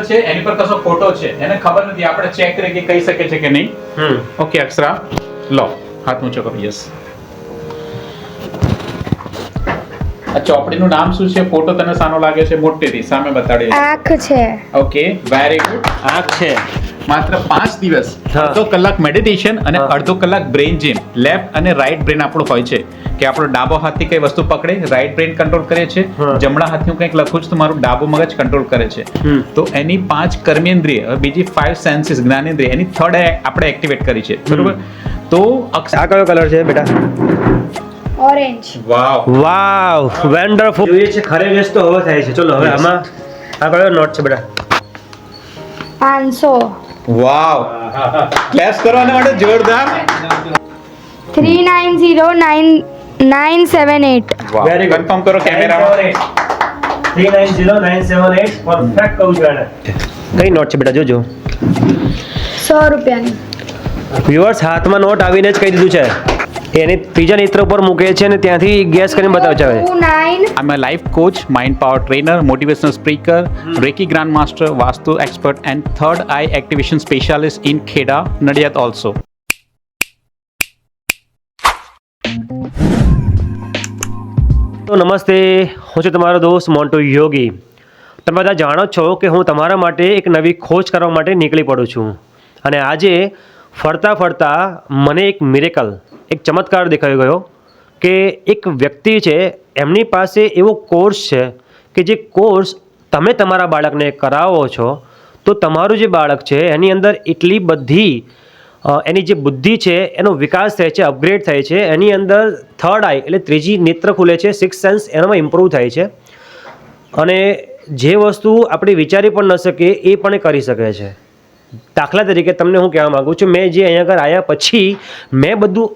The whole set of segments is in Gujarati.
છે એની પર કશો ફોટો છે એને ખબર નથી. આપણે ચેક કરી કે કહી શકે છે કે નહીં. હમ. ઓકે અક્ષરા લો હાથ ઊંચો કરો. યસ આ ચોપડીનું નામ શું છે? ફોટો તને સાનો લાગે છે? મોટેથી સામે બતાડી. આંખ છે. ઓકે વેરી ગુડ આંખ છે. માત્ર પાંચ દિવસ અડધો કલાક મેડિટેશન અને અડધો કલાક બ્રેઇન જીમ લેફ્ટ અને રાઈટ બ્રેન આપણું હોય છે. કે આપણો ડાબો હાથથી કઈ વસ્તુ પકડે રાઈટ બ્રેન કંટ્રોલ કરે છે. જમણા હાથથી હું કંઈક લખું છું તો મારું ડાબો મગજ કંટ્રોલ કરે છે. તો એની પાંચ કર્મેન્દ્રિય હવે બીજી ફાઇવ સેન્સીસ જ્ઞાનેન્દ્રિય એની થર્ડ આપણે એક્ટિવેટ કરી છે. બરોબર? તો આ કયો કલર છે બેટા? ઓરેન્જ વાવ વાવ વન્ડરફુલ જોઈએ છે ખરે વેસ તો હવે થાય છે. ચલો હવે આમાં આ કયો નોટ છે બેટા? પાંચસો. વાવ. ક્લેપ્સ કરો માટે જોરદાર. Three nine zero nine nine seven eight. Wow. Very good. Confirm કરો કેમેરામાં. પરફેક્ટ કહું છું એને. કઈ નોટ છે બેટા જોજો. સો રૂપિયાની. વ્યુઅર્સ હાથમાં નોટ આવીને જ કહી દીધું છે. એની ત્રીજા નેત્ર ઉપર મૂકે છે અને ત્યાંથી ગેસ કરીને બતાવે છે હવે two nine I'm a life coach, mind power trainer, motivational speaker, Reiki grandmaster, Vastu expert, and third eye activation specialist in Kheda, Nadiad also. તો નમસ્તે હું છું તમારો દોસ્ત મોન્ટુ યોગી તમે બધા જાણો છો કે હું તમારા માટે એક નવી ખોજ કરવા માટે નીકળી પડું છું અને આજે ફરતા ફરતા મને એક મિરેકલ એક ચમત્કાર દેખાઈ ગયો કે એક વ્યક્તિ છે, એમની પાસે એવો કોર્સ છે કે જે કોર્સ તમે તમારા બાળકને કરાવો છો, તો તમારું જે બાળક છે, એની અંદર એટલી બધી એની જે બુદ્ધિ છે, એનો વિકાસ થાય છે અપગ્રેડ થાય છે, એની અંદર થર્ડ આઈ એટલે ત્રીજી નેત્ર ખુલે છે સિક્સ સેન્સ એનામાં ઇમ્પ્રૂવ થાય છે. અને જે વસ્તુ આપણે વિચારી પણ ન શકીએ, એ પણ કરી શકે છે. દાખલા તરીકે તમને હું કહેવા માગું છું, મેં જે અહીંયા આગળ આવ્યા પછી મેં બધું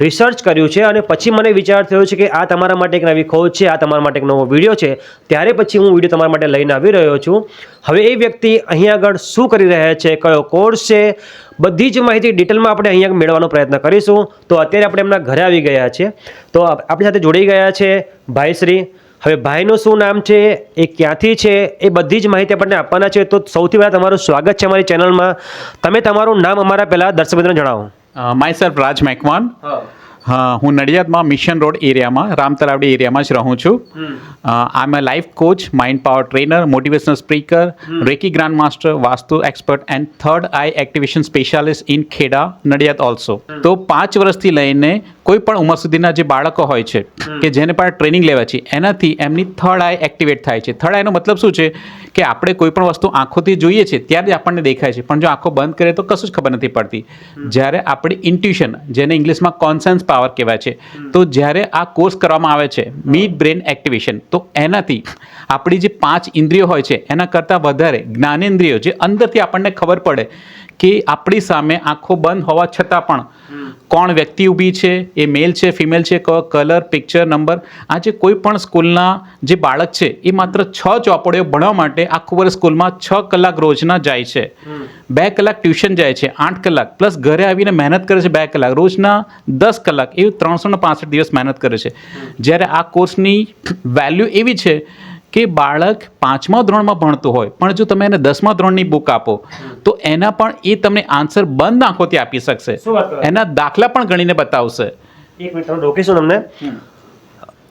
રિસર્ચ કર્યું છે અને પછી મને વિચાર થયો છે કે આ તમારા માટે એક નવી ખોજ છે, આ તમારા માટે એક નવો વીડિયો છે. ત્યારે પછી હું વીડિયો તમારા માટે લઈને આવી રહ્યો છું. હવે એ વ્યક્તિ અહીં આગળ શું કરી રહ્યા છે, કયો કોર્સ છે, બધી જ માહિતી ડિટેલમાં આપણે અહીંયા મેળવવાનો પ્રયત્ન કરીશું. તો અત્યારે આપણે એમના ઘરે આવી ગયા છે. તો આપણી સાથે જોડાઈ ગયા છે ભાઈશ્રી હવે ભાઈનું શું નામ છે, એ ક્યાંથી છે, એ બધી જ માહિતી આપણને આપવાના છે. તો સૌથી પહેલાં તમારું સ્વાગત છે અમારી ચેનલમાં તમે તમારું નામ અમારા પહેલાં દર્શક મિત્રોને જણાવો. Uh, self Raj Makwan. હા. હું નડિયાદમાં મિશન રોડ એરિયામાં રામ તલાવડી એરિયામાં જ રહું છું. I am a life coach mind power trainer motivational speaker reiki grand master vastu expert and third eye activation specialist in Kheda Nadiad also તો પાંચ વર્ષથી લઈને કોઈ પણ ઉંમર સુધીના જે બાળકો હોય છે કે જેને પણ ટ્રેનિંગ લેવા છે એનાથી એમની થર્ડ આઈ એક્ટિવેટ થાય છે. થર્ડ આઈનો મતલબ શું છે? કે આપણે કોઈ પણ વસ્તુ આંખોથી જોઈએ છે ત્યારે જ આપણને દેખાય છે. પણ જો આંખો બંધ કરીએ તો કશું જ ખબર નથી પડતી. જ્યારે આપણી ઇન્ટ્યુશન જેને ઇંગ્લિશમાં કોન્સન્સ પાવર કહેવાય છે તો જ્યારે આ કોર્સ કરવામાં આવે છે મિડ બ્રેન એક્ટિવેશન તો એનાથી આપણી જે પાંચ ઇન્દ્રિયો હોય છે એના કરતાં વધારે જ્ઞાનેન્દ્રિયો જે અંદરથી આપણને ખબર પડે કે આપણી સામે આંખો બંધ હોવા છતાં પણ કોણ વ્યક્તિ ઊભી છે, એ મેલ છે ફિમેલ છે કલર પિક્ચર નંબર આજે કોઈ પણ સ્કૂલના જે બાળક છે, એ માત્ર છ ચોપડીઓ ભણવા માટે આખું વર્ષ સ્કૂલમાં છ કલાક રોજના જાય છે. બે કલાક ટ્યુશન જાય છે, આઠ કલાક. પ્લસ ઘરે આવીને મહેનત કરે છે બે કલાક. રોજના દસ કલાક. એવું ત્રણસો ને દિવસ મહેનત કરે છે. જ્યારે આ કોર્સની વેલ્યુ એવી છે કે બાળક પાંચમા ધોરણમાં ભણતું હોય પણ જો તમે એને દસમા ધોરણની બુક આપો તો એના પણ એ તમને આન્સર બંધ આંખોથી આપી શકશે? એના દાખલા પણ ગણીને બતાવશે. એક મિનિટ તમે રોકીશું તમને?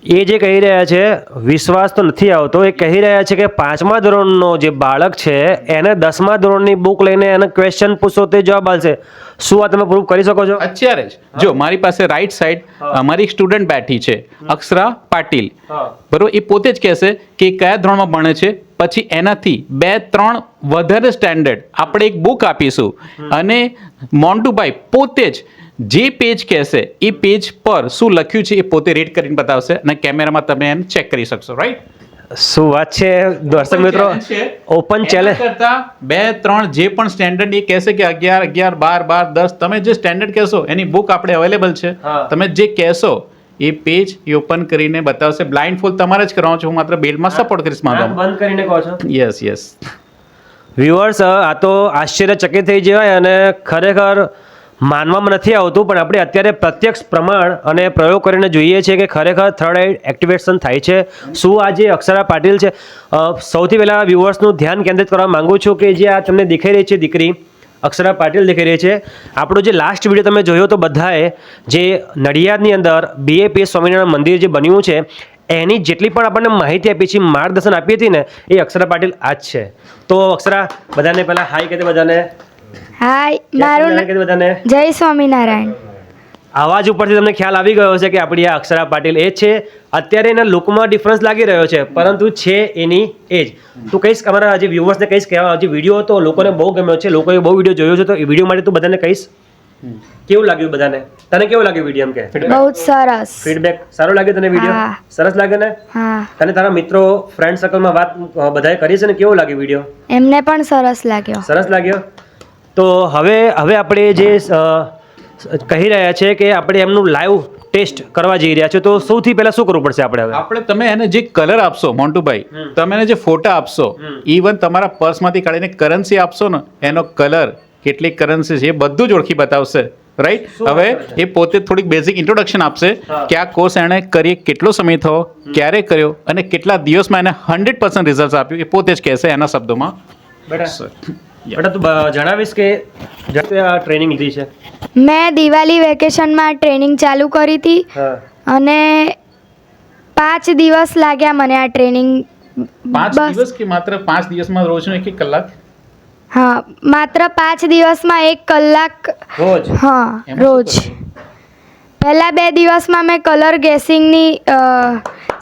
એ જે કહી રહ્યા છે વિશ્વાસ તો નથી આવતો. એ કહી રહ્યા છે કે પાંચમા ધોરણનો જે બાળક છે એને દસમા ધોરણની બુક લઈને એને ક્વેશ્ચન પૂછો તે જવાબ આવશે શું આ તમે પ્રૂવ કરી શકો છો? અત્યારે જ. જો મારી પાસે રાઈટ સાઈડ અમારી એક સ્ટુડન્ટ બેઠી છે અક્ષરા પાટીલ. બરોબર એ પોતે જ કહેશે કે કયા ધોરણમાં ભણે છે પછી એનાથી બે ત્રણ વધારે સ્ટેન્ડર્ડ આપણે એક બુક આપીશું. અને મોન્ટુભાઈ પોતે જ જે પેજ કહેશે એ પેજ પર શું લખ્યું છે એ પોતે રીડ કરીને બતાવશે અને કેમેરામાં તમે એને ચેક કરી શકશો રાઈટ શું વાત છે દર્શક મિત્રો? ઓપન ચેલેન્જ કરતા બે ત્રણ જે પણ સ્ટેન્ડર્ડ એ કહેશે કે અગિયાર અગિયાર બાર બાર દસ તમે જે સ્ટેન્ડર્ડ કહેશો એની બુક આપણે અવેલેબલ છે. તમે જે કહેશો એ પેજ એ ઓપન કરીને બતાવશે. બ્લાઇન્ડ ફૂલ તમારે જ કરાવું છું હું માત્ર બેલમાં સપોર્ટ કરીશ મારો બંધ કરીને કહો છો. યસ યસ વ્યુઅર્સ આ તો આશ્ચર્યચકિત થઈ જવાય અને ખરેખર માનવામાં નથી આવતું, પણ આપણે અત્યારે પ્રત્યક્ષ પ્રમાણ અને પ્રયોગ કરીને જોઈએ છીએ કે ખરેખર થર્ડ આઈ એક્ટિવેશન થાય છે. શું આ જે અક્ષરા પાટીલ છે સૌથી પહેલાં વ્યુઅર્સનું ધ્યાન કેન્દ્રિત કરવા માગું છું કે જે આ તમને દેખાઈ રહી છે દીકરી, અક્ષરા પાટીલ દેખાઈ રહી છે. આપણો જે લાસ્ટ વીડિયો તમે જોયો તો બધાએ જે નડિયાદની અંદર બીએપીએસ સ્વામિનારાયણ મંદિર જે બન્યું છે, એની જેટલી પણ આપણને માહિતી આપી છે, માર્ગદર્શન આપી હતી ને, એ અક્ષરા પાટીલ આ જ છે. તો અક્ષરા, બધાને પહેલાં હાઈ કહેते બધાને. હાય મારું જય બધાને? જય સ્વામિનારાયણ. અવાજ ઉપરથી તમને ખ્યાલ આવી ગયો છે કે આપણી આ અક્ષરા પાટીલ એ છે. અત્યારે એના લુકમાં ડિફરન્સ લાગી રહ્યો છે પરંતુ છે એની એજ. તું કહીશ અમારા હજી વ્યુઅર્સને કહીશ કે હજી વીડિયો હતો લોકોને બહુ ગમ્યો છે લોકોએ બહુ વીડિયો જોયો છે તો એ વીડિયો માટે તું બધાને કહીશ? કેવું લાગ્યું બધાને? તને કેવું લાગ્યું વીડિયો એમ કે? બહુ સરસ. ફીડબેક સારો લાગ્યું તને વીડિયો સરસ લાગે ને? હા. તને તારા મિત્રો ફ્રેન્ડ સર્કલમાં વાત બધાએ કરી છે ને? કેવું લાગ્યું વીડિયો એમને પણ સરસ લાગ્યો. સરસ લાગ્યો? તો હવે હવે આપણે જે કહી રહ્યા છે કે આપણે એમનું લાઈવ ટેસ્ટ કરવા જઈ રહ્યા છે તો સૌથી પહેલા શું કરવું પડશે આપણે હવે? આપણે તમે એને જે કલર આપશો મોન્ટુભાઈ તમે એને જે ફોટા આપશો ઇવન તમારા પર્સમાંથી કાઢીને કરન્સી આપશો ને એનો કલર કેટલી કરન્સી છે એ બધું જ ઓળખી બતાવશે રાઈટ હવે એ પોતે થોડીક બેઝિક ઇન્ટ્રોડક્શન આપશે કે આ કોર્સ એણે કરી કેટલો સમય થયો ક્યારે કર્યો અને કેટલા દિવસમાં એને હંડ્રેડ પર્સન્ટ રિઝલ્ટ આપ્યું એ પોતે જ કહેશે એના શબ્દોમાં. બેટા બેટા તું જણાવીશ કે આ ટ્રેનિંગ લીધી છે? મેં દિવાળી વેકેશનમાં ટ્રેનિંગ ચાલુ કરી હતી. અને પાંચ દિવસ લાગ્યા મને આ ટ્રેનિંગ પાંચ દિવસ કે માત્ર પાંચ દિવસમાં રોજનો એક એક કલાક? હા માત્ર પાંચ દિવસમાં એક કલાક. રોજ? હા રોજ. પહેલાં બે દિવસમાં મેં કલર ગેસિંગની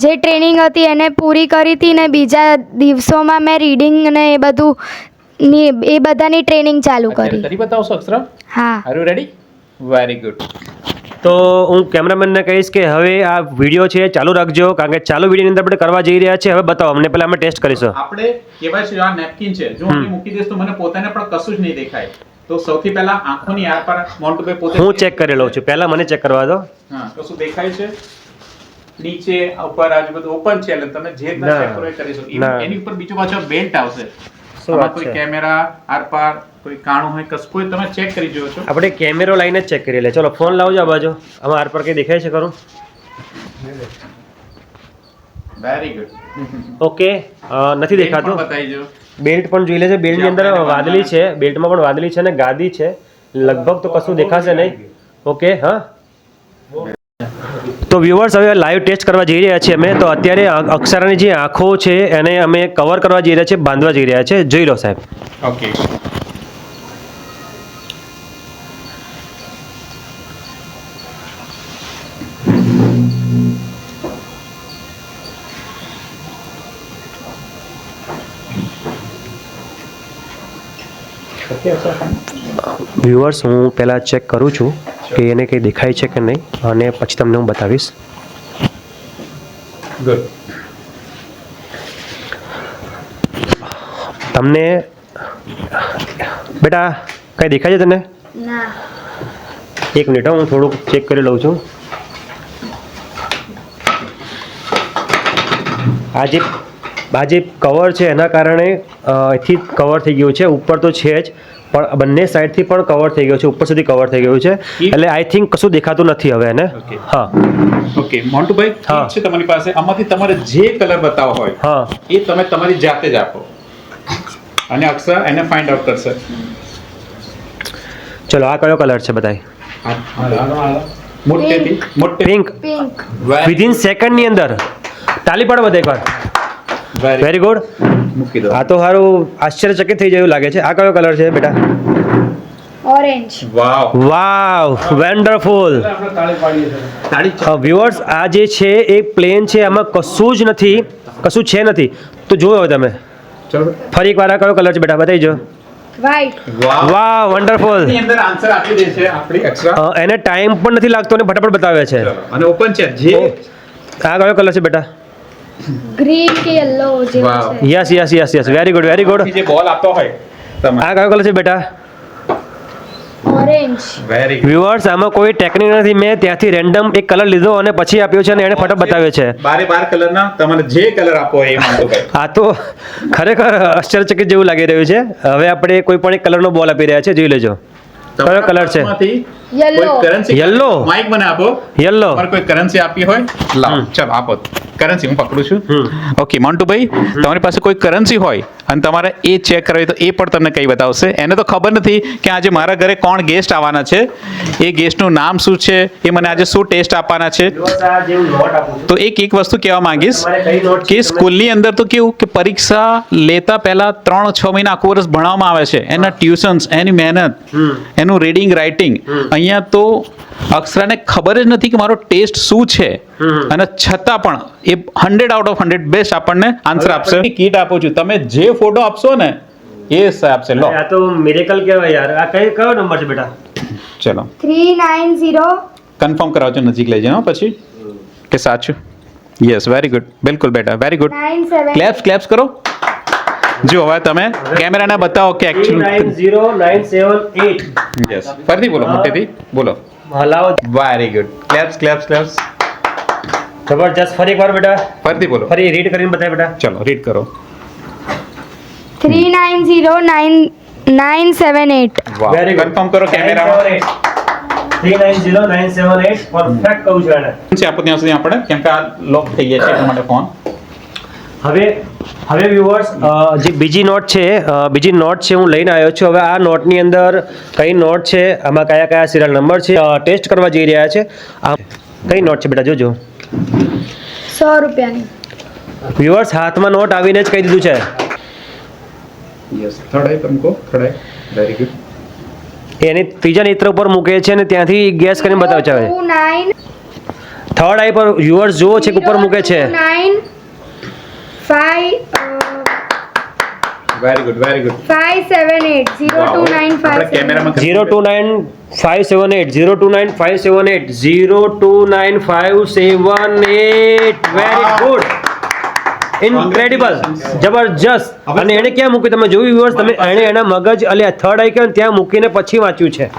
જે ટ્રેનિંગ હતી એને પૂરી કરી હતી ને બીજા દિવસોમાં મેં રીડિંગ ને એ બધું ની એ બધાની ટ્રેનિંગ ચાલુ કરી. કરી બતાવશો અક્ષરા હા. Are you ready very good તો હું કેમેરામેનને કહીશ કે હવે આ વીડિયો છે ચાલુ રાખજો કારણ કે ચાલુ વિડીયોની અંદર આપણે કરવા જઈ રહ્યા છે. હવે બતાવો અમને પહેલાં અમે ટેસ્ટ કરીશું. આપણે કહેવાય છે આ નેપકિન છે. જો હું મૂકી દઈશ તો મને પોતાને પણ કશું જ નહીં દેખાય. તો સૌથી પહેલા આંખોની આર પર મોન્ટુભાઈ પોતે હું ચેક કરી લઉં છું. પહેલા મને ચેક કરવા દો. હા કશું દેખાય છે? નીચે ઉપર આજુ બધું ઓપન છે એટલે તમે જે ચેક કરો એ કરી શકો. એની ઉપર બીજું પાછો બેલ્ટ આવશે. શું આમાં કોઈ કેમેરા આરપાર કોઈ કાણું હોય કશું કોઈ તમે ચેક કરી જોયો છો. આપણે કેમેરો લઈને જ ચેક કરી લે. ચલો ફોન લાવજો આ બાજુ. આમાં આરપાર પર કંઈ દેખાય છે ખરું? વેરી ગુડ ઓકે નથી દેખાતું? બેલ્ટ પણ જોઈ લે છે બેલ્ટની અંદર વાદળી છે. બેલ્ટમાં પણ વાદળી છે અને ગાદી છે. લગભગ તો કશું દેખાશે નહીં. ઓકે હા? તો વ્યુઅર્સ હવે લાઈવ ટેસ્ટ કરવા જઈ રહ્યા છીએ અમે. તો અત્યારે અક્ષરાની જે આંખો છે એને અમે કવર કરવા જઈ રહ્યા છીએ બાંધવા જઈ રહ્યા છે જોઈ લો સાહેબ. ઓકે વ્યુઅર્સ હું પહેલાં ચેક કરું છું. કે એને કંઈ દેખાય છે કે નહીં? અને પછી તમને હું બતાવીશ. ગુડ તમને બેટા કંઈ દેખાય છે તને? એક મિનિટ હું થોડુંક ચેક કરી લઉં છું. આ જે આ જે કવર છે એના કારણે અહીંથી કવર થઈ ગયું છે. ઉપર તો છે જ. પણ બંને સાઈડથી પણ કવર થઈ ગયું છે ઉપર સુધી કવર થઈ ગયું છે. એટલે આઈ થિંક કશું દેખાતું નથી હવે એને. હા. ઓકે મોન્ટુભાઈ હા. ઠીક છે તમારી પાસે. આમાંથી તમારે જે કલર બતાવો હોય હા. એ તમે તમારી જાતે જ આપો. અને અક્ષર એને ફાઇન્ડ આઉટ કરશે. ચલો આ કયો કલર છે બધાય? પિંક પિંક વિધિન સેકન્ડની અંદર. તાલી પાડો બધે એકવાર. વેરી વેરી ગુડ મૂકી દો. આ તો સારું આશ્ચર્યચકિત થઈ જાય લાગે છે. આ કયો કલર છે બેટા? Orange wow wow wonderful. Viewers આ જે છે એ પ્લેન છે આમાં કશું જ નથી કશું છે નથી. તો જોયો હવે તમે. ફરી એકવાર આ કયો કલર છે બેટા બતાવી જો વાહ વાવ વાવ વન્ડરફુલ. ની અંદર આન્સર આપી દે છે આપણી. એક્સ્ટ્રા એને ટાઈમ પણ નથી લાગતો અને ફટાફટ બતાવે છે. અને ઓપન છે. જે આ કયો કલર છે બેટા? ગ્રીન કે યલો જેવો છે. Yes yes yes yes very good very good જે બોલ આપતો હોય તમે. આ કયો કલર છે બેટા? ઓરેન્જ વેરી વ્યુઅર્સ આમાં કોઈ ટેકનિક નથી. મેં ત્યાંથી રેન્ડમ એક કલર લીધો અને પછી આપ્યો છે અને એણે ફટાફટ બતાવ્યો છે. બારે બાર કલર ના જે કલર આપો એ મોન્ટુભાઈ આ તો ખરેખર આશ્ચર્યચકિત જેવું લાગી રહ્યું છે. હવે આપણે કોઈ પણ એક કલરનો બોલ આપી રહ્યા છે જોઈ લેજો. કયો કલર છે? યલો? માઇક મને આપો યલો કોઈ કરન્સી આપી હોય? લાવો. આપો. કરન્સી હું પકડું છું? ઓકે મંટુભાઈ તમારી પાસે કોઈ કરન્સી હોય અને તમારે એ ચેક કરવી તો એ પણ તમને કઈ બતાવશે. એને તો ખબર નથી કે આજે મારા ઘરે કોણ ગેસ્ટ આવવાના છે. એ ગેસ્ટનું નામ શું છે? એ મને આજે શું ટેસ્ટ આપવાના છે? તો એક એક વસ્તુ કહેવા માંગીશ? કે સ્કૂલની અંદર તો કેવું કે પરીક્ષા લેતા પહેલા ત્રણ છ મહિના આખું વર્ષ ભણાવવામાં આવે છે. એના ટ્યુશન્સ એની મહેનત એનું રીડિંગ રાઇટિંગ અહીંયા તો અક્ષરાને ખબર જ નથી કે મારો ટેસ્ટ શું છે. અને છતાં પણ એ hundred out of hundred best આપણને આન્સર હવે આપશે. આપણે- કીટ આપું છું. તમે જે ફોટો આપશો ને એ સ આપશે. લો. આ તો મિરેકલ કહેવાય યાર. આ કઈ કયો નંબર છે બેટા? ચલો. થ્રી નાઇન ઝીરો કન્ફર્મ કરાવજો નજીક લઈ જજો પછી. કે સાચું? યસ વેરી ગુડ બિલકુલ બેટા very good nine seven claps claps કરો. જો હવે તમે કેમેરાને બતાવો કે nine actually zero nine seven eight yes ફરીથી બોલો મોટેથી બોલો. હલાવો. Very good claps claps claps જબરજસ્ત. ફરી એકવાર બેટા. ફરીથી બોલો. ફરી રીડ કરીને બતાય બેટા. ચલો રીડ કરો. Three nine zero nine nine seven eight વાહ Very good. કન્ફર્મ કરો કેમેરામાં three nine zero nine seven eight perfect કહું છું એને. છે આપો ત્યાં સુધી આપણે? કેમ કે આ લોક થઈ ગયા છે એટલા માટે ફોન હવે હવે વ્યુઅર્સ જે બીજી નોટ છે બીજી નોટ છે હું લઈને આવ્યો છું. હવે આ નોટની અંદર કઈ નોટ છે? આમાં કયા કયા સિરિયલ નંબર છે ટેસ્ટ કરવા જઈ રહ્યા છે. આ કઈ નોટ છે બેટા? જોજો. સો રૂપિયાની. વ્યુઅર્સ હાથમાં નોટ આવીને જ કહી દીધું છે. યસ થર્ડ તમકો થર્ડ વેરી ગુડ એને ત્રીજા નેત્ર ઉપર મૂકે છે અને ત્યાંથી ગેસ કરીને બતાવે છે થર્ડ આઈ પર વ્યુઅર્સ જુઓ છે કે ઉપર મૂકે છે. Very good very good 578 029 029 five seven eight zero two nine five seven eight zero two nine five seven eight very good incredible જબરજસ્ત અને એને ક્યાં મૂક્યું? તમે જોયું viewers? તમે એણે એના મગજ એટલે થર્ડ આઈ ત્યાં મૂકીને પછી વાંચ્યું છે.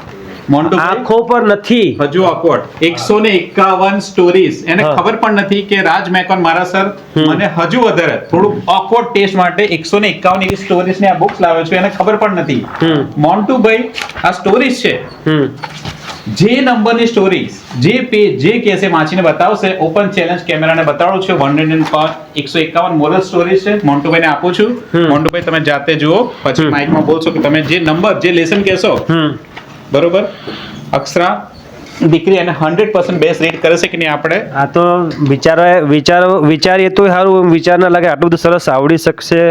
આંખો પર નથી. હજુ અકોટ એકસો ને એકાવન સ્ટોરીઝ એને ખબર પણ નથી કે રાજ મેકોન મારા સર મને હજુ વધારે. થોડું ઓકવર્ડ ટેસ્ટ માટે એકસો ને એકાવન એવી સ્ટોરીઝની આ બુક્સ લાવ્યો છું એને ખબર પણ નથી. મોન્ટુભાઈ આ સ્ટોરીઝ છે. જે નંબરની સ્ટોરીઝ જે પેજ જે કેસે વાંચીને બતાવશે ઓપન ચેલેન્જ કેમેરાને બતાડું છું. વન હંડ્રેડ એકસો એકાવન મોરલ સ્ટોરીઝ છે. મોન્ટુભાઈને આપું છું. મોન્ટુભાઈ તમે જાતે જુઓ. પછી. માઇકમાં બોલશો કે તમે જે નંબર જે લેસન કહેશો હમ. બરોબર? અક્ષરા, દીકરી એને હંડ્રેડ પર્સન્ટ બેસ્ટ રેટ કરે છે કે નહીં આપણે? આ તો વિચારો વિચારો વિચારીએ તો સારું, વિચાર ના લાગે, આટલું બધું સરસ આવડી શકશે.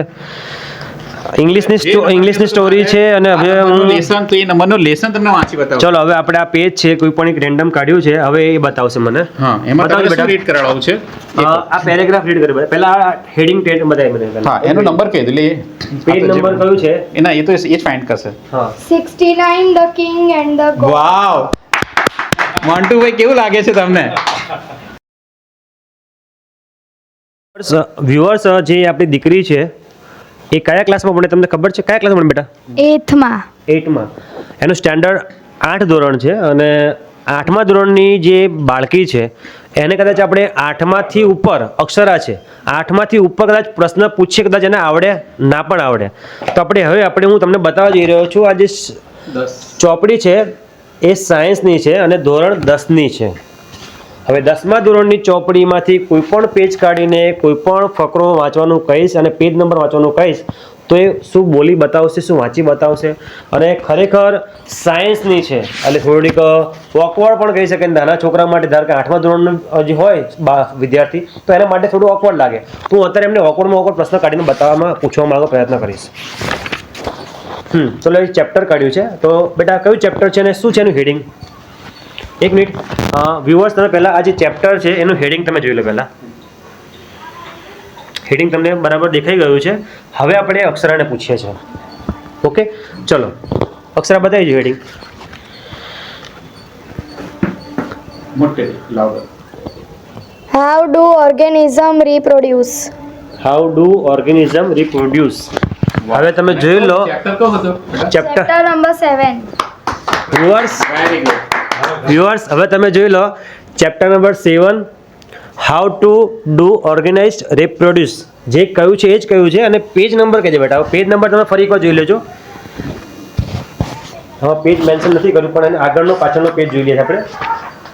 ઇંગ્લિશની ઇંગ્લિશની સ્ટોરી છે અને હવે હું લેસન તો એ નંબરનું લેસન તમને વાંચી બતાવું. ચલો હવે આપણે આ પેજ છે કોઈ પણ એક રેન્ડમ કાઢ્યું છે હવે એ બતાવશે મને. હા એમાં તમારે શું રીડ કરાવડાવું છે? આ પેરેગ્રાફ રીડ કરી પહેલા આ હેડિંગ ટેટ બતાવી મને પહેલા. હા એનો નંબર કહી દે લે. પેજ નંબર કયું છે? એના એ તો એ જ ફાઇન્ડ કરશે. હા. Sixty nine the king and the god wow Montubhai કેવું લાગે છે તમને? વ્યુઅર્સ જે આપણી દીકરી છે એ કયા ક્લાસમાં ભણે તમને ખબર છે? કયા ક્લાસમાં ભણે બેટા? એથમાં એટમાં એનું સ્ટાન્ડર્ડ આઠ ધોરણ છે અને આઠમા ધોરણની જે બાળકી છે એને કદાચ આપણે આઠમાંથી ઉપર અક્ષરા છે આઠમાંથી ઉપર કદાચ પ્રશ્ન પૂછીએ કદાચ એને આવડે ના પણ આવડે. તો આપણે હવે આપણે હું તમને બતાવવા જઈ રહ્યો છું આ જે ચોપડી છે એ સાયન્સની છે અને ધોરણ દસની છે. હવે દસમા ધોરણની ચોપડીમાંથી કોઈ પણ પેજ કાઢીને કોઈ પણ ફકરો વાંચવાનું કહીશ અને પેજ નંબર વાંચવાનું કહીશ, તો એ શું બોલી બતાવશે, શું વાંચી બતાવશે? અને ખરેખર સાયન્સની છે, એટલે થોડીક ઓકવર્ડ પણ કહી શકે નાના છોકરા માટે ધારો કે આઠમા ધોરણનો જે હોય વિદ્યાર્થી, તો એના માટે થોડું ઓકવર્ડ લાગે. તો અત્યારે એમને ઓકવર્ડમાં ઓકવર્ડ પ્રશ્ન કાઢીને બતાવવામાં પૂછવા માંગો પ્રયત્ન કરીશ. હમ ચલો એ ચેપ્ટર કાઢ્યું છે. તો બેટા, કયું ચેપ્ટર છે અને શું છે એનું હેડિંગ એક મિનિટ. વ્યુઅર્સ તમે પહેલાં આ જે ચેપ્ટર છે એનું હેડિંગ તમે જોઈ લો પહેલાં. હેડિંગ તમને બરાબર દેખાઈ ગયું છે. હવે આપણે અક્ષરાને પૂછીએ છીએ. ઓકે ચલો. અક્ષરા બતાવી દો હેડિંગ મોટે how do organism reproduce how do organism reproduce હવે તમે જોઈ લો. Chapter number seven viewers very good viewers હવે તમે જોઈ લો chapter number seven how to do organise reproduce જે કયું છે, એ જ કયું છે, અને પેજ નંબર કહેજે બેટા. પેજ નંબર તમે ફરી એકવાર જોઈ લેજો. હવે પેજ મેન્શન નથી કર્યું, પણ એને આગળનો પાછળનો પેજ જોઈ લઈએ આપણે.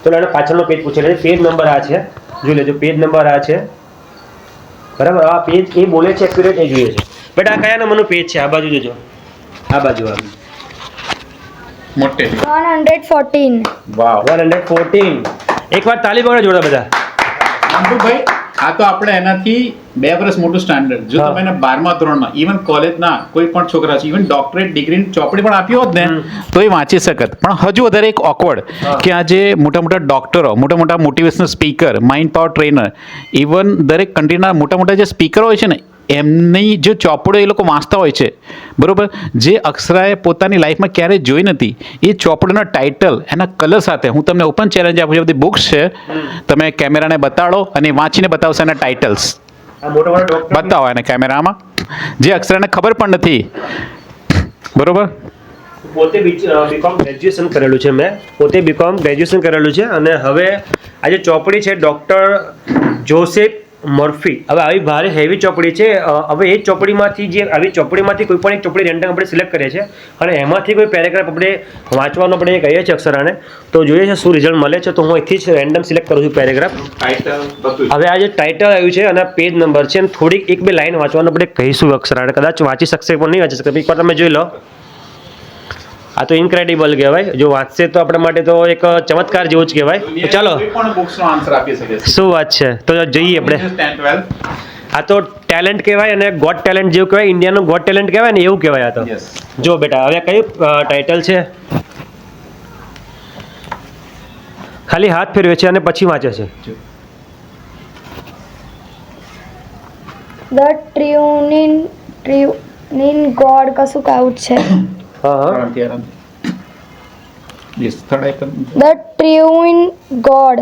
તો એને પાછળનો પેજ પૂછી છે પેજ નંબર આ છે. જોઈ લેજો પેજ નંબર આ છે. બરાબર? આ પેજ એ બોલે છે એક્યુરેટ એ જોઈએ છે. બેટા કયા નંબરનું પેજ છે? આ બાજુ જોજો. આ બાજુ, આ મોટે one hundred fourteen. Wow one hundred fourteen. એકવાર તાલી પકડે જોડા બધા. ભાઈ આ તો આપણે એનાથી બે વર્ષ મોટું સ્ટાન્ડર્ડ જો તમે એને બારમા ધોરણમાં ઇવન કોલેજના કોઈ પણ છોકરા છે ઇવન ડોક્ટરેટ ડિગ્રી ચોપડી પણ આપી હોત ને તો એ વાંચી શકત. પણ હજુ વધારે એક ઓકવર્ડ. કે આજે મોટા મોટા ડોક્ટરો મોટા મોટા motivational speaker mind power trainer even દરેક કન્ટ્રીના મોટા મોટા જે સ્પીકર હોય છે ને એમની જે ચોપડો એ લોકો વાંચતા હોય છે બરાબર? જે અક્ષરાએ પોતાની લાઈફમાં ક્યારેય જોઈ નથી એ ચોપડોના ટાઇટલ એના કલર સાથે હું તમને ઓપન ચેલેન્જ આપું છું બધી બુક્સ છે. તમે કેમેરાને બતાડો અને વાંચીને બતાવશો એના ટાઇટલ્સ. આ મોટા મોટા ડોક્ટર બતાવો એને કેમેરામાં. જે અક્ષરાને ખબર પણ નથી. બરાબર? પોતે બીકોમ ગ્રેજ્યુએશન કરેલું છે મેં. પોતે બીકોમ ગ્રેજ્યુએશન કરેલું છે અને હવે આ જે ચોપડી છે ડૉક્ટર જોસેફ મર્ફી. હવે આવી ભારે હેવી ચોપડી છે. હવે એ ચોપડીમાંથી જે આવી ચોપડીમાંથી કોઈ પણ એક ચોપડી રેન્ડમ આપણે સિલેક્ટ કરીએ છીએ અને એમાંથી કોઈ પેરેગ્રાફ આપણે વાંચવાનો આપણે કહીએ છીએ અક્ષરાને તો જોઈએ છે શું રિઝલ્ટ મળે છે. તો હું અહીંથી જ રેન્ડમ સિલેક્ટ કરું છું પેરેગ્રાફ હવે આ જે ટાઇટલ આવ્યું છે અને પેજ નંબર છે અને થોડીક એક બે લાઈન વાંચવાનું આપણે કહીશું અક્ષરાને. કદાચ વાંચી શકશે પણ નહીં વાંચી શકશે. એકવાર તમે જોઈ લો. આ તો ઇન્ક્રેડિબલ કહેવાય. જો વાંચશે તો આપણા માટે તો એક ચમત્કાર જેવું જ કહેવાય. ચાલો. કોઈ પણ બુક્સનો આન્સર આપી શકે છે. શું વાત છે? તો જઈએ આપણે. આ તો ટેલેન્ટ કહેવાય અને ગોડ ટેલેન્ટ જેવું કહેવાય. ઇન્ડિયાનું ગોડ ટેલેન્ટ કહેવાય ને એવું કહેવાય આ તો. જો બેટા હવે કયું ટાઇટલ છે? ખાલી હાથ ફેરવે છે અને પછી વાંચે છે. ધ ટ્રિયુનિન ટ્રિયુનિન ગોડ કશું કાઉટ છે? આરામથી આરામથી yes third icon the triune God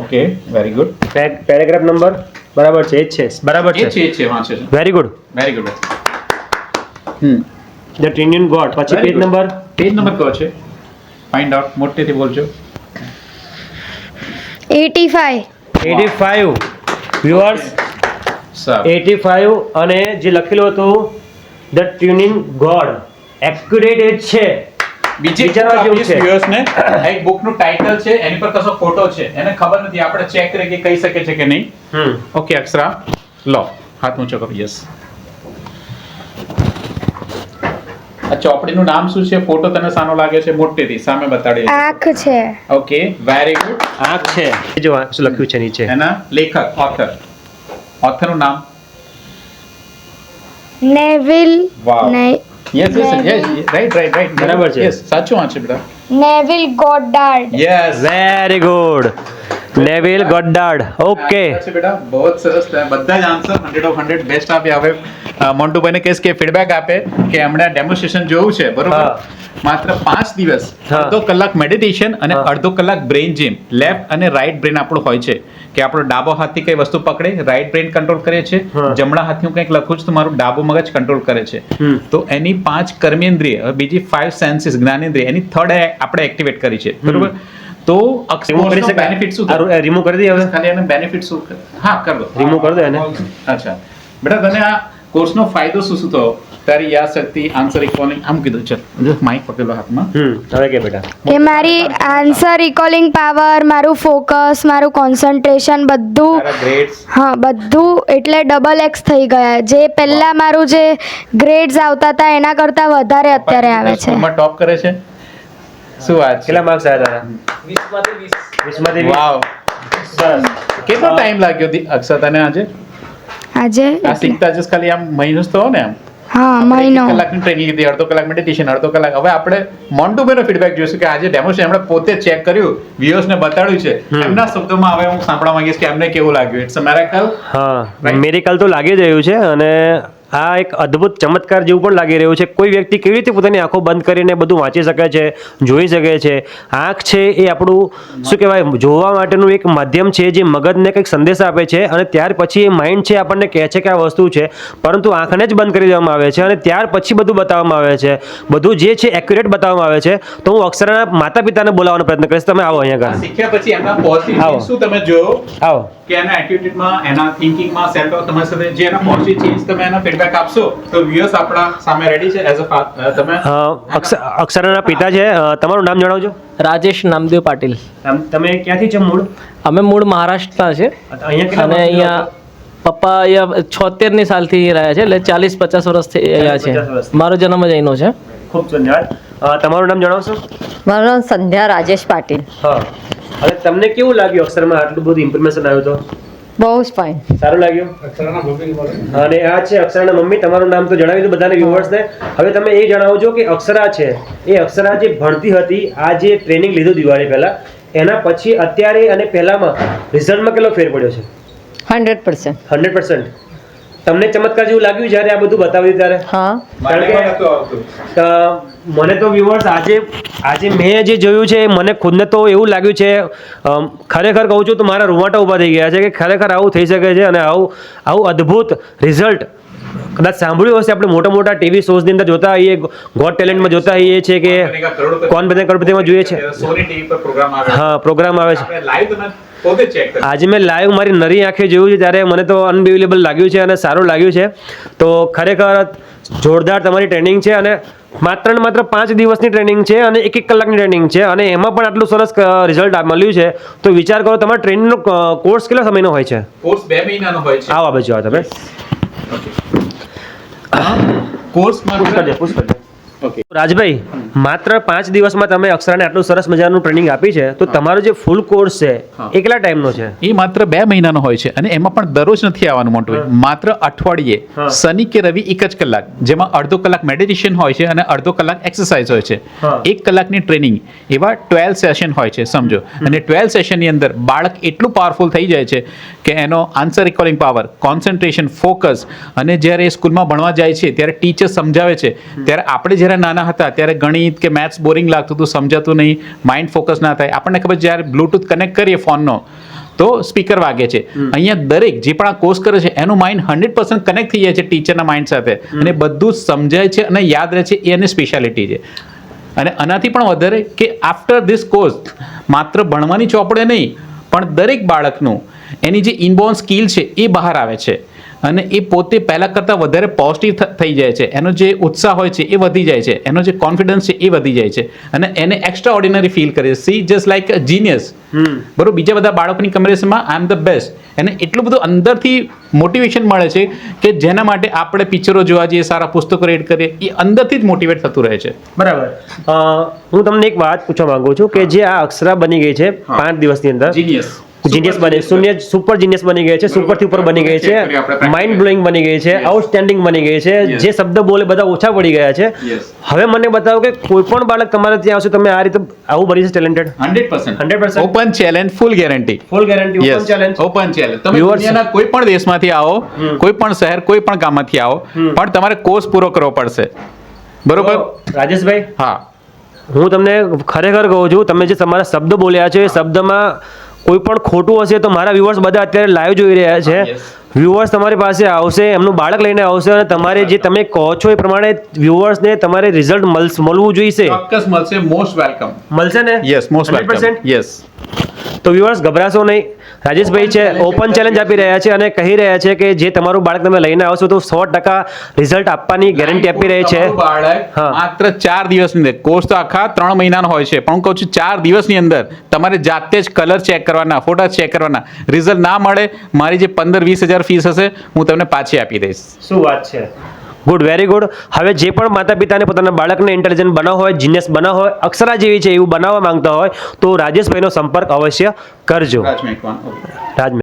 okay very good paragraph number બરાબર છે એ જ છે. બરાબર એ છે એ છે વાંચે છે very good very good hmm. The triune God પછી પેજ નંબર પેજ નંબર કયો છે? ફાઇન્ડ આઉટ મોટેથી બોલજો. Eighty five eighty five viewers સારું એટી ફાઇવ અને જે લખેલું હતું ધ ટ્યુનિંગ ગોડ એક્યુરેટ એ જ છે. બીજી વિચારવા જેવું છે. વ્યુઅર્સ ને એક બુકનું ટાઇટલ છે એની પર કશો ફોટો છે એને ખબર નથી. આપણે ચેક કરીએ કે કહી શકે છે કે નહીં. હમ. ઓકે અક્ષરા લો હાથ ઊંચો કરો. યસ આ ચોપડીનું નામ શું છે? ફોટો તને સાનો લાગે છે? મોટેથી સામે બતાડી આંખ છે. ઓકે વેરી ગુડ આંખ છે. એ જો આ શું લખ્યું છે નીચે? એના લેખક ઓથર ઓથરનું નામ? Neville Wow. Yes yes yes right right right બરાબર છે. યસ સાચું વાંચે બેટા Neville Goddard yes very good Neville Goddard okay બેટા. બહુ સરસ. બધા જ આન્સર 100 ઓફ 100 બેસ્ટ આપ્યા હવે મોન્ટુ મોન્ટુભાઈને કહીશ કે ફીડબેક આપે કે એમણે ડેમોન્સ્ટ્રેશન જોયું છે બરોબર? માત્ર પાંચ દિવસ અડધો કલાક મેડિટેશન અને અડધો કલાક બ્રેઇન જીમ લેફ્ટ અને રાઈટ બ્રેન આપણું હોય છે. કે આપણો ડાબો હાથથી કઈ વસ્તુ પકડે રાઈટ બ્રેન કંટ્રોલ કરે છે જમણા હાથથી હું કંઈક લખું છું તો મારું ડાબો મગજ કંટ્રોલ કરે છે. તો એની પાંચ કર્મેન્દ્રિય બીજી ફાઇવ સેન્સીસ જ્ઞાનેન્દ્રિય એની થર્ડ આપણે એક્ટિવેટ કરી છે. બરોબર? તો રિમૂવ કરી શકાય? બેનિફિટ શું? રિમૂવ કરી દઈએ હવે? ખાલી એને બેનિફિટ શું હા કર દો. Remove કર દો એને. અચ્છા. બેટા તને આ કોર્સનો ફાયદો શું શું થયો? તારી યાદશક્તિ આન્સર રિકોલિંગ આમ કીધું. ચલ માઇક પકડેલો હાથમાં. હમ હવે કે બેટા? કે મારી આન્સર રિકોલિંગ પાવર મારું ફોકસ મારું કોન્સન્ટ્રેશન બધું ગ્રેડ્સ હા બધું એટલે ડબલ એક્સ થઈ ગયા. જે પહેલા મારું જે ગ્રેડ્સ આવતા હતા એના કરતાં વધારે અત્યારે આવે છે. ટોપ કરે છે? શું વાત છે? કેટલા માર્ક્સ આવ્યા તારા? વીસમાંથી વીસ. વાવ. સરસ. કેટલો ટાઈમ લાગ્યો અક્ષર તને આજે? આજે આ શીખતા જસ ખાલી આમ મહિનો થયો ને આમ. હા મહિનો. કલાકની ટ્રેનિંગ લીધી અડધો કલાક મેડિટેશન અડધો કલાક. હવે આપણે મોન્ટુભાઈનો ફીડબેક જોઈશું કે આજે ડેમોસ્ટ્રેશન એમણે પોતે ચેક કર્યું વ્યુઅર્સને બતાડ્યું છે. એમના શબ્દોમાં હવે હું સાંભળવા માંગીશ કે એમને કેવું લાગ્યું. ઇટ્સ અ મેરેકલ હા Right. તો લાગી જ રહ્યું છે અને આ એક અદ્ભુત ચમત્કાર જેવું પણ લાગી રહ્યું છે. કોઈ વ્યક્તિ કેવી રીતે પોતાની આંખો બંધ કરીને બધું વાંચી શકે છે જોઈ શકે છે? આંખ છે એ આપણું શું કહેવાય જોવા માટેનું એક માધ્યમ છે જે મગજને કંઈક સંદેશ આપે છે અને ત્યાર પછી એ માઇન્ડ છે આપણને કહે છે કે આ વસ્તુ છે પરંતુ આંખને જ બંધ કરી દેવામાં આવે છે અને ત્યાર પછી બધું બતાવવામાં આવે છે. બધું જે છે એક્યુરેટ બતાવવામાં આવે છે. તો હું અક્ષરના માતા પિતાને બોલાવવાનો પ્રયત્ન કરીશ. તમે આવો અહીંયા આગળ. શીખ્યા પછી એમના પોઝિટિવ આવો. શું તમે જો આવો. કે એના એટીટ્યુડમાં એના થિંકિંગમાં સેલ્ફ તમારી સાથે જે એના પોઝિટિવ ચેન્જ તમે એના ફીડબેક આપશો? તો વ્યૂઅર્સ આપણા સામે રેડી છે એઝ અ તમે? અક્ષરાના પિતા છે. તમારું નામ જણાવજો. રાજેશ નામદેવ પાટીલ. તમે ક્યાંથી છો મૂળ? અમે મૂળ મહારાષ્ટ્રના છે. અને અહીંયા પપ્પા અહીંયા છોતેરની સાલથી રહ્યા છે એટલે ચાલીસ પચાસ વર્ષથી અહીંયા છે. મારો જન્મ જ અહીંનો છે. ખૂબ ધન્યવાદ. તમારું નામ જણાવશો? મારું નામ સંધ્યા રાજેશ પાટીલ. હા. હવે તમને કેવું લાગ્યું અક્ષરમાં આટલું બધું ઇન્ફોર્મેશન આવ્યું તો? બહુ જ ફાઇન સારું લાગ્યું. અને આ છે અક્ષરાના મમ્મી તમારું નામ તો જણાવી દો બધાને વ્યુઅર્સને હવે તમે એ જણાવજો કે અક્ષરા છે એ અક્ષરા જે ભણતી હતી આ જે ટ્રેનિંગ લીધું દિવાળી પહેલા એના પછી અત્યારે અને પહેલામાં રિઝલ્ટમાં કેટલો ફેર પડ્યો છે? હંડ્રેડ પર્સન્ટ હંડ્રેડ તમને ચમત્કાર જેવું લાગ્યું જ્યારે આ બધું બતાવ્યું ત્યારે? હા. કારણ કે મને તો વ્યુઅર્સ આજે આજે મેં જે જોયું છે મને ખુદને તો એવું લાગ્યું છે ખરેખર કહું છું તો મારા રૂવાટા ઊભા થઈ ગયા છે કે ખરેખર આવું થઈ શકે છે અને આવું આવું અદ્ભુત રિઝલ્ટ કદાચ સાંભળ્યું હશે આપણે મોટા મોટા ટીવી શોઝની અંદર જોતા હોઈએ ગોટ ટેલેન્ટમાં જોતા હોઈએ છે કે કોણ બને કરોડપતિમાં જોઈએ છે? સોની ટીવી પર પ્રોગ્રામ આવે હા પ્રોગ્રામ આવે છે. લાઈવ ચેક આજે મેં લાઈવ મારી નરી આંખે જોયું છે ત્યારે મને તો અનબિલિવેબલ લાગ્યું છે અને સારું લાગ્યું છે. તો ખરેખર જોરદાર તમારી ટ્રેનિંગ છે અને માત્ર ને માત્ર પાંચ દિવસની ટ્રેનિંગ છે અને એક એક કલાકની ટ્રેનિંગ છે અને એમાં પણ આટલું સરસ રિઝલ્ટ મળ્યું છે. તો વિચાર કરો તમારા ટ્રેનિંગનો કોર્સ કેટલા સમયનો હોય છે? કોર્સ બે મહિનાનો હોય છે. આવા બાજુ આવો તમે. કોર્સમાં પુશ કરજો પુશ કરજો ઓકે રાજભાઈ માત્ર પાંચ દિવસમાં તમે અક્ષરાને આટલું સરસ મજાનું ટ્રેનિંગ આપી છે તો તમારો જે ફૂલ કોર્સ છે. એ કેટલા ટાઈમનો છે? એ માત્ર બે મહિનાનો હોય છે અને એમાં પણ દરરોજ નથી આવવાનું મોટું. માત્ર અઠવાડિયે શનિ કે રવિ એક જ કલાક જેમાં અડધો કલાક મેડિટેશન હોય છે અને અડધો કલાક એક્સરસાઇઝ હોય છે. એક કલાકની ટ્રેનિંગ એવા ટ્વેલ્વ સેશન હોય છે સમજો. અને ટ્વેલ્વ સેશનની અંદર બાળક એટલું પાવરફુલ થઈ જાય છે કે એનો answer recalling power concentration focus અને જ્યારે એ સ્કૂલમાં ભણવા જાય છે ત્યારે ટીચર સમજાવે છે ત્યારે આપણે જ્યારે નાના હતા ત્યારે ગણિત કે મેથ્સ બોરિંગ લાગતું હતું સમજાતું નહીં માઇન્ડ ફોકસ ના થાય. આપણને ખબર જ્યારે બ્લૂટૂથ કનેક્ટ કરીએ ફોનનો તો સ્પીકર વાગે છે. અહીંયા દરેક જે પણ આ કોર્સ કરે છે એનું માઇન્ડ હંડ્રેડ પર્સન્ટ કનેક્ટ થઈ જાય છે ટીચરના માઇન્ડ સાથે. અને બધું જ સમજાય છે અને યાદ રહે છે એ એની સ્પેશિયાલિટી છે. અને આનાથી પણ વધારે કે આફ્ટર ધીસ કોર્સ માત્ર ભણવાની ચોપડે નહીં પણ દરેક બાળકનું એની જે ઇનબોર્ન સ્કિલ છે એ બહાર આવે છે. અને એ પોતે પહેલાં કરતાં વધારે પોઝિટિવ થઈ જાય છે. એનો જે ઉત્સાહ હોય છે એ વધી જાય છે. એનો જે કોન્ફિડન્સ છે એ વધી જાય છે. અને એને એક્સ્ટ્રા ઓર્ડિનરી ફીલ કરે છે. સી જસ્ટ લાઈક જીનિયસ બરોબર? બીજા બધા બાળકોની કમ્પેરિઝનમાં આઈ એમ ધ બેસ્ટ એને એટલું બધું અંદરથી મોટિવેશન મળે છે કે જેના માટે આપણે પિક્ચરો જોવા જઈએ સારા પુસ્તકો રીડ કરીએ એ અંદરથી જ મોટિવેટ થતું રહે છે. બરાબર. હું તમને એક વાત પૂછવા માંગુ છું કે જે આ અક્ષરા બની ગઈ છે પાંચ દિવસની અંદર. જીનિયસ જીનિયસ બની. શૂન્ય સુપર જીનિયસ બની ગઈ છે. સુપરથી ઉપર બની ગઈ છે. માઇન્ડ બ્લોઈંગ બની ગઈ છે. આઉટસ્ટેન્ડિંગ બની ગઈ છે. જે શબ્દ બોલે બધા ઓછા પડી ગયા છે. હવે મને બતાવો કે કોઈ પણ બાળક તમારે ત્યાં આવશે તમે આ રીતે આવું બની છે talented hundred percent 100%? Open challenge full guarantee full guarantee open challenge open challenge તમે દુનિયાના કોઈ પણ દેશમાંથી આવો કોઈ પણ શહેર કોઈ પણ ગામમાંથી આવો પણ તમારે કોર્સ પૂરો કરવો પડશે. બરોબર? રાજેશભાઈ હા. હું તમને ખરેખર કહું છું તમે જે તમારા શબ્દ બોલ્યા છે એ શબ્દમાં કોઈ પણ ખોટું હશે તો મારા વ્યુઅર્સ બધા અત્યારે લાઈવ જોઈ રહ્યા છે. વ્યુઅર્સ તમારી પાસે આવશે એમનું બાળક લઈને આવશે અને તમારે જે તમે કહો છો એ પ્રમાણે વ્યુઅર્સને તમારે રિઝલ્ટ મળવું જોઈશે. ચોક્કસ મળશે મોસ્ટ વેલકમ મળશે ને? યસ મોસ્ટ વેલકમ યસ તો વ્યુઅર્સ ગભરાશો નહીં. રાજેશભાઈ છે ઓપન ચેલેન્જ આપી રહ્યા છે. અને કહી રહ્યા છે કે જે તમારું બાળક તમે લઈને આવશો તો સો ટકા રિઝલ્ટ આપવાની ગેરંટી આપી રહી છે. માત્ર ચાર દિવસની અંદર કોર્સ તો આખા ત્રણ મહિનાનો હોય છે પણ હું કહું છું ચાર દિવસની અંદર તમારે જાતે જ કલર ચેક કરવાના ફોટા ચેક કરવાના રિઝલ્ટ ના મળે મારી જે પંદર વીસ હજાર ફીસ હશે હું તમને પાછી આપી દઈશ. શું વાત છે? ગુડ વેરી ગુડ હવે જે પણ માતા પિતાને પોતાના બાળકને ઇન્ટેલિજન્ટ બનાવ હોય જીનિયસ બનાવ હોય અક્ષરા જેવી છે એવું બનાવવા માંગતા હોય તો રાજેશભાઈનો સંપર્ક અવશ્ય કરજો. રાજ મેકવાન ઓકે રાજ